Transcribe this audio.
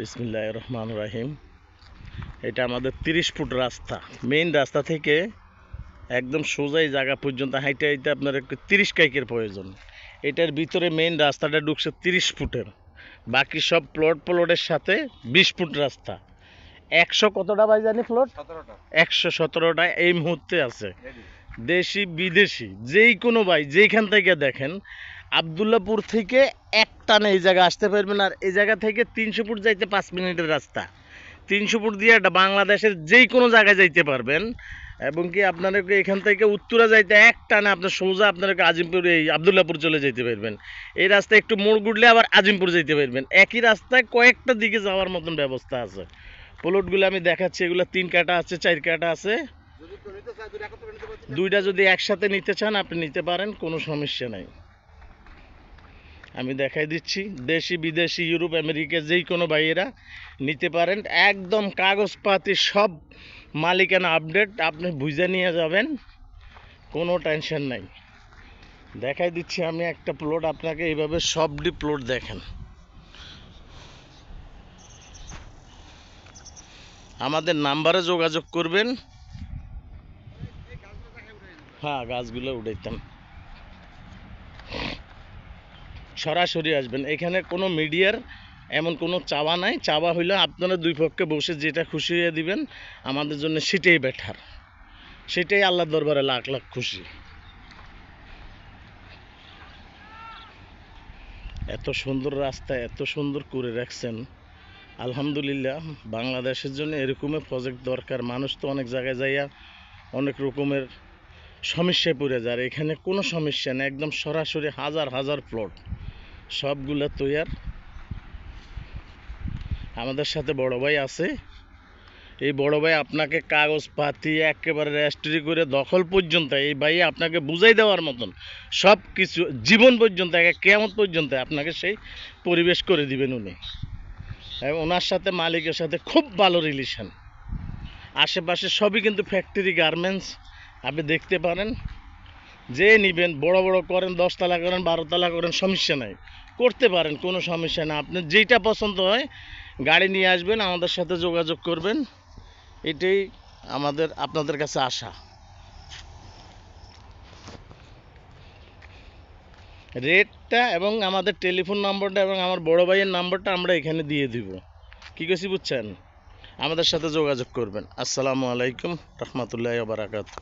বিসমিল্লাহ রহমান রাহিম এটা আমাদের তিরিশ ফুট রাস্তা। মেইন রাস্তা থেকে একদম সোজাই জায়গা পর্যন্ত হাইটে হাইটে আপনার একটু তিরিশ কাইকের প্রয়োজন। এটার ভিতরে মেইন রাস্তাটা ঢুকছে তিরিশ ফুটের। বাকি সব প্লট প্লটের সাথে বিশ ফুট রাস্তা। একশো কতটা বাই জানি প্লট একশো সতেরোটা এই মুহূর্তে আছে। দেশি বিদেশি যেই কোনো বাই যেইখান থেকে দেখেন আবদুল্লাপুর থেকে এক টানে এই জায়গা আসতে পারবেন আর এই জায়গা থেকে তিনশো ফুট যাইতে পাঁচ মিনিটের রাস্তা। তিনশো ফুট দিয়ে একটা বাংলাদেশের যেই কোনো জায়গায় যাইতে পারবেন। এবং কি আপনাদেরকে এখান থেকে উত্তরা যাইতে এক টানে আপনার সোজা আপনাদেরকে আজিমপুর এই আবদুল্লাপুর চলে যেতে পারবেন। এই রাস্তায় একটু মোড় ঘুরলে আবার আজিমপুর যেতে পারবেন। একই রাস্তায় কয়েকটা দিকে যাওয়ার মতন ব্যবস্থা আছে। প্লটগুলো আমি দেখাচ্ছি এগুলো তিন কাটা আছে চার কাটা আছে। দুইটা যদি একসাথে নিতে চান আপনি নিতে পারেন কোনো সমস্যা নাই। আমি দেখাই দিচ্ছি। দেশি, বিদেশি, ইউরোপ আমেরিকা যেই কোনো ভাইয়েরা নিতে পারেন। একদম কাগজপাতি সব মালিকানা আপডেট। আপনি বুঝে নিয়ে যাবেন, কোনো টেনশন নাই। দেখাই দিচ্ছি আমি একটা প্লট, আপনাকে এইভাবে সবটি প্লট দেখেন। আমাদের নাম্বারে যোগাযোগ করবেন। হ্যাঁ গাছগুলো উঠাইতাম। সরাসরি আসবেন। এখানে কোনো মিডিয়ার এমন কোনো চাওয়া নাই। চাওয়া হইলে আপনারা দুই পক্ষে বসে যেটা খুশি হয়ে দিবেন, আমাদের জন্য সেটাই বেটার সেটাই আল্লাহর দরবারে লাখ লাখ খুশি। এত সুন্দর রাস্তা, এত সুন্দর করে রাখছেন। আলহামদুলিল্লাহ, বাংলাদেশের জন্য এরকমের প্রজেক্ট দরকার। মানুষ তো অনেক জায়গায় যাইয়া অনেক রকমের সমস্যায় পড়ে যায়। এখানে কোনো সমস্যা নেই। একদম সরাসরি হাজার হাজার প্লট সবগুলা তৈয়ার। আমাদের সাথে বড় ভাই আছে। এই বড় ভাই আপনাকে কাগজ পাতি একেবারে রেস্ট্রি করে দখল পর্যন্ত, এই ভাই আপনাকে বুঝাই দেওয়ার মতন সব কিছু জীবন পর্যন্ত, একে কেমন পর্যন্ত আপনাকে সেই পরিবেশ করে দিবেন উনি। ওনার সাথে মালিকের সাথে খুব ভালো রিলেশন আশেপাশে সবই কিন্তু ফ্যাক্টরি গার্মেন্টস আপনি দেখতে পারেন। যে নিবেন, বড় বড় করেন, দশতলা করেন, বারোতলা করেন, সমস্যা নাই। করতে পারেন, কোনো সমস্যা না আপনার যেইটা পছন্দ হয়, গাড়ি নিয়ে আসবেন, আমাদের সাথে যোগাযোগ করবেন। এটাই আমাদের, আপনাদের কাছে আশা। রেটটা এবং আমাদের টেলিফোন নম্বরটা এবং আমার বড় ভাইয়ের নাম্বারটা আমরা এখানে দিয়ে দিব। কী কেছি বুঝছেন? আমাদের সাথে যোগাযোগ করবেন। আসসালামু আলাইকুম রহমতুল্লাহ বারাকাত